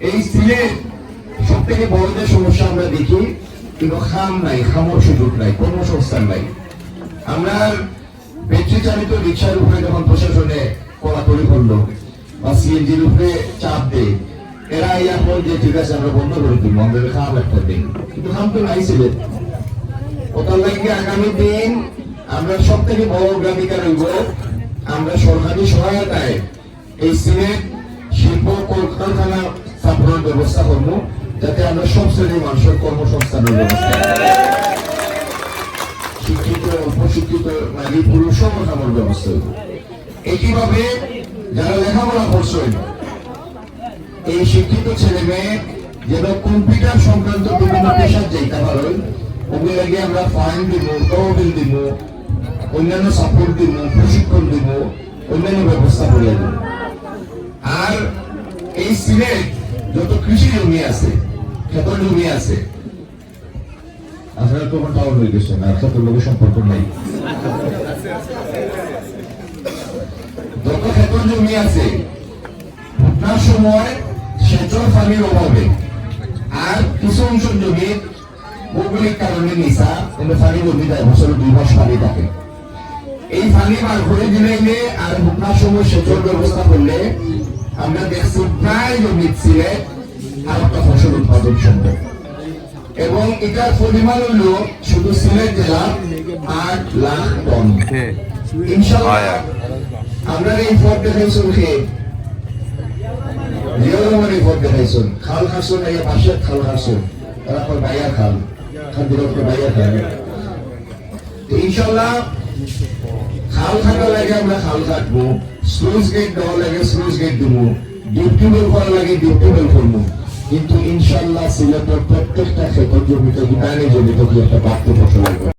এই সিলেট সব থেকে বড় যে সমস্যা আমরা দেখি, কিন্তু খাম নাই, খামর সুযোগ নাই, কর্মসংস্থান নাই। আমরা ব্যাটারি চালিত রিক্সার উপরে যখন প্রশাসনে কড়াকড়ি করল বা সিএনজির উপরে চাপ দেয়, এরা এখন যে, ঠিক আছে, আমরা বন্ধ করে দিব আমাদের খাম একটা দিন। কিন্তু খাম তো নাই লাগে আগামী দিন আমরা সব থেকে বড় অগ্রাধিকার হইব আমরা সরকারি সহায়তায় এই সিলেট শিল্প কলকারখানা স্থাপনের ব্যবস্থা করব, যাতে আমরা সব শ্রেণির মানুষের কর্মসংস্থানের ব্যবস্থা শিক্ষিত অল্প নারী, পুরুষ, সব আমার ব্যবস্থা হইব একইভাবে যারা লেখাপড়া করছেন এই শিক্ষিত ছেলে মেয়ে যেন কম্পিউটার সংক্রান্ত বিভিন্ন পেশার যাইতে পারেন ওগুলো লাগে আমরা ফাইন দিব, তহবিল দিব, অন্যান্য সাপোর্ট দিব, প্রশিক্ষণ দিব, অন্যান্য ব্যবস্থা করে দিব। আর এই সিলেট যত কৃষি জমি আছে, ক্ষেত জমি আছে, আপনারা তো আমার টাউন হয়ে গেছেন আর ক্ষেতের লোকের সম্পর্ক নেই। যত ক্ষেত জমি আছে সময় সেচর পানির অভাবে, আর কিছু অংশ জমি ভৌগোলিক কারণে নিচা কিন্তু জমি বছরে দুই মাস পানি থাকে। এই পানি বার করে দিলে আর ভুট্টার সময় সেচর ব্যবস্থা করলে আমরা দেখছি প্রায় জমি ছিলে আর একটা ফসল উৎপাদন সম্ভব। এবং এটার পরিমাণ হলো শুধু সিলেট জেলা আট লাখ টন। ইনশাল্লাহ আমরা এই ফট দেখাইছুন খেয়ে এই দেখাইছুন। খাল খাসুন এই পাশে খাল খাসুন তারপর বাইয়া খাল। খাল দিলে বাইয়া খাল। ইনশাল্লাহ খাল থাকা লাগে আমরা খাল কাটবো। স্লুজ গেট দেওয়া লাগে স্লুইস গেট দিব। ডিপ বেল করা লাগে ডিপ বেল করব। কিন্তু ইনশাল্লাহ সিলেটের প্রত্যেকটা ক্ষেত্র জমিতে বিমানে জমিতে একটা বাড়তে ফসল